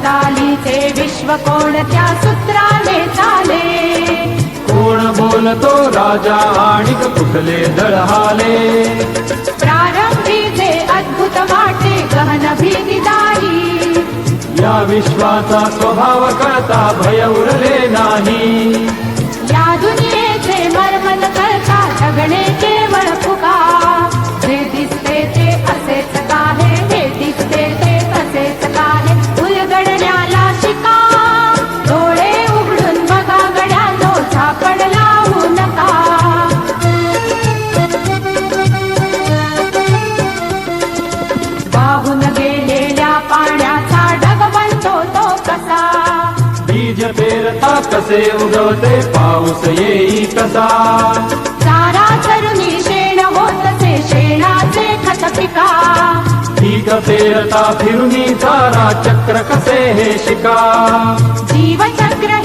भोवतालीचे विश्व कोणत्या सूत्राने चाले? कोण बोलतो राजा आणि कुठले दळहाले? प्रारंभी जे अद्भुत वाटे गहन भीतीदारी या विश्वाचा स्वभाव कळता भय उरले बीज पेरता कसे उगवते? पाऊस येई कसा? चारा चरुणी शेण होतसे शेणाचे खत पिका पीक पेरता फिरुनी चारा चक्र कसे हे शिका? जीवचक्र